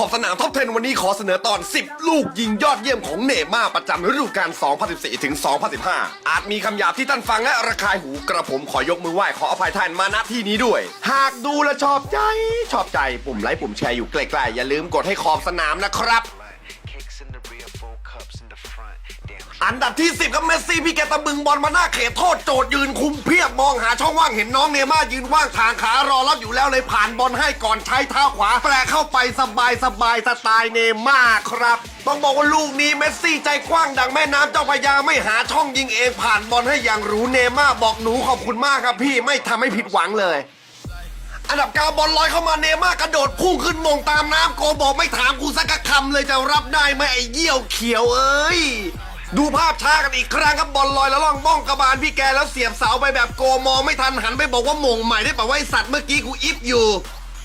ขอบสนามท็อป 10 วันนี้ขอเสนอตอน 10 ลูกยิงยอดเยี่ยมของเนย์ม่าร์ประจำฤดูกาล 2014 ถึง 2015 อาจมีคำหยาบที่ท่านฟังและระคายหูกระผมขอยกมือไหว้ขออภัยท่านมาณที่นี้ด้วย หากดูและชอบใจ ชอบใจปุ่มไลค์ปุ่มแชร์อยู่ใกล้ๆอย่าลืมกดให้ขอบสนามนะครับ อันดับที่ 10ครับเมสซี่พี่แกตะบึงบอลมาหน้าเขตโทษโจดยืนคุมเพียบมองหาช่องว่างเห็นน้องเนม่ายืนว่างทางขารอรับอยู่แล้วเลยผ่านบอลให้ก่อนใช้เท้าขวาแปรเข้าไปสบายสบายสไตล์เนม่าครับ ต้องบอกว่าลูกนี้เมสซี่ใจกว้างดังแม่น้ำเจ้าพยาไม่หาช่องยิงเองผ่านบอลให้อย่างหรูเนม่าบอกหนูขอบคุณมากครับพี่ไม่ทำให้ผิดหวังเลย อันดับเก้าบอลลอยเข้ามาเนม่ากระโดดพุ่งขึ้นมงตามน้ำโกบอกไม่ถามกูสักคำเลยจะรับได้ไหมไอ้เยี่ยวเขียวเอ้ย ดูภาพช้ากันอีกครั้งครับบอลลอยแล้วล่องบ้องกระบาลพี่แกแล้วเสียบเสาไปแบบโกมองไม่ทันหันไปบอกว่าหมงใหม่ได้ป่าวไอ้สัตว์เมื่อกี้กูอิฟอยู่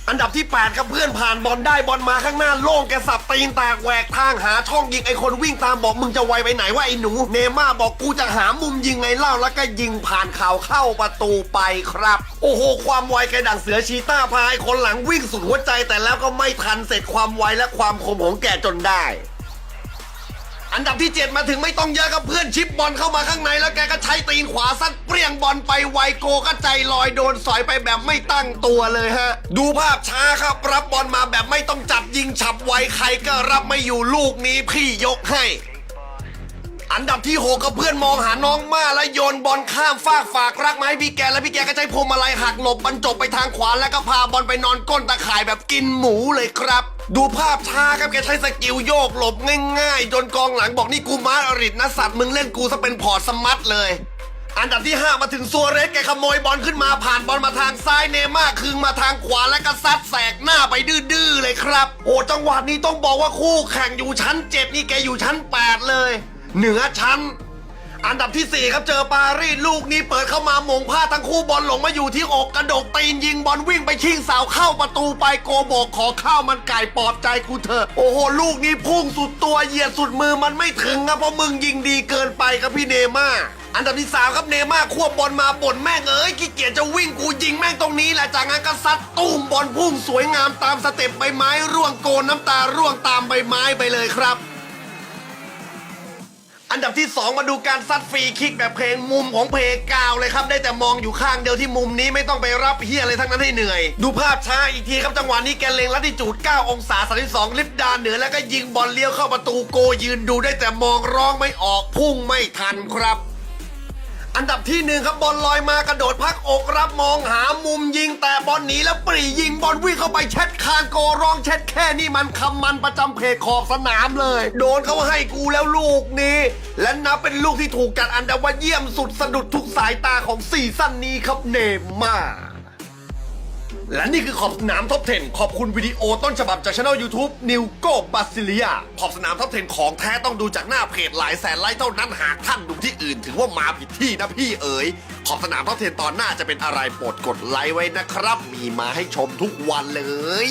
อันดับที่ 8 ครับเพื่อนผ่านบอลได้บอลมาข้างหน้าโล่งแกสับตีนแตกแหวกทางหาช่องยิงไอคนวิ่งตามบอกมึงจะไวไปไหนว่าไอหนู เนม่าบอกกูจะหามุมยิงไงเล่าแล้วก็ยิงผ่านข่าวเข้าประตูไปครับ โอ้โห ความไวแกดังเสือชีต้าพายคนหลังวิ่งสุดหัวใจแต่แล้วก็ไม่ทันเสร็จความไวและความคมของแกจนได้ อันดับที่ 7 มาถึงไม่ต้องเยอะครับเพื่อนชิปบอลเข้ามาข้างในแล้วแกก็ใช้ตีนขวาซัดเปรี้ยงบอลไปไวโกก็ใจลอยโดนสอยไปแบบไม่ตั้งตัวเลยฮะ ดูภาพช้าครับ รับบอลมาแบบไม่ต้องจับยิงฉับไวใครก็รับไม่อยู่ลูกนี้พี่ยกให้อันดับที่หกก็เพื่อนมองหาน้องมาแล้วโยนบอลข้ามฟากฝากรักมาให้พี่แกแล้วพี่แกก็ใช้พวงมาลัยหักหลบบรรจบไปทางขวาแล้วก็พาบอลไปนอนก้นตะข่ายแบบกินหมูเลยครับดูภาพช้าครับแกใช้สกิลโยกหลบง่ายๆจนกองหลังบอกนี่กูมาอริดนะสัตว์มึงเล่นกูซะเป็นพอร์ตสมัตเลย อันดับที่ 5 มาถึงซัวเรสแกขโมยบอลขึ้นมาผ่านบอลมาทางซ้ายเนม่าคืนมาทางขวาแล้วก็ซัดแสกหน้าไปดื้อๆเลยครับ โอ้จังหวะนี้ต้องบอกว่าคู่แข่งอยู่ชั้น 7 นี่แกอยู่ชั้น 8 เลย เหนือชั้น อันดับที่ 4 ครับเจอปารีสลูกนี้เปิดเข้ามามงพลาดทั้งคู่บอลหลงมาอยู่ที่อกกระดกตีนยิงบอลวิ่งไปชิงเสาเข้าประตูไปโกโบอกขอข้าวมันไก่ปลอบใจกูเถอะโอ้โหลูกนี้พุ่งสุดตัวเหยียดสุดมือมันไม่ถึงครับเพราะมึงยิงดีเกินไปครับพี่เนม่าอันดับที่3ครับเนม่าควบบอลมาบ่นแม่งเอ้ยขี้เกียจจะวิ่งกูยิงแม่งตรงนี้แหละจากนั้นก็ซัดตุ้มบอลพุ่งสวยงามตามสเต็ปใบไม้ร่วงโกนน้ำตาร่วงตามใบไม้ไปเลยครับ อันดับที่ 2 มาดูการซัดฟรีคิกแบบเพลงมุมของเพลงกาวเลยครับ ได้แต่มองอยู่ข้างเดียวที่มุมนี้ไม่ต้องไปรับเฮียอะไรทั้งนั้นให้เหนื่อย ดูภาพช้าอีกทีครับจังหวะนี้แกเลงลัดที่จูด 9 องศา 32 ลิฟต์ดานเหนือแล้วก็ยิงบอลเลี้ยวเข้าประตูโกยืนดูได้แต่มองร้องไม่ออกพุ่งไม่ทันครับอันดับที่หนึ่งครับบอลลอยมากระโดด อกรับมองหามุมยิงแต่บอลหนีแล้วปรียิงบอลวิ่งเข้าไปเช็ดคานโกร้องเช็ดแค่นี่มันคำมันประจำเพจขอบสนามเลย โดนเขาให้กูแล้วลูกนี้ และนับเป็นลูกที่ถูกจัดอันดับว่าเยี่ยมสุดสะดุดทุกสายตาของซีซั่นนี้ครับเนมม่า และนี่คือขอบสนามท็อป 10 ขอบคุณวิดีโอต้นฉบับจากช่อง YouTube นิวโกบาซิเลียขอบสนามท็อป 10 ของแท้ต้องดูจากหน้าเพจหลายแสนไลค์เท่านั้นหากท่านดูที่อื่น ถือว่ามาผิดที่นะพี่เอ๋ยขอบสนามท็อป 10 ตอนหน้าจะเป็นอะไรโปรดกดไลค์ไว้นะครับ มีมาให้ชมทุกวันเลย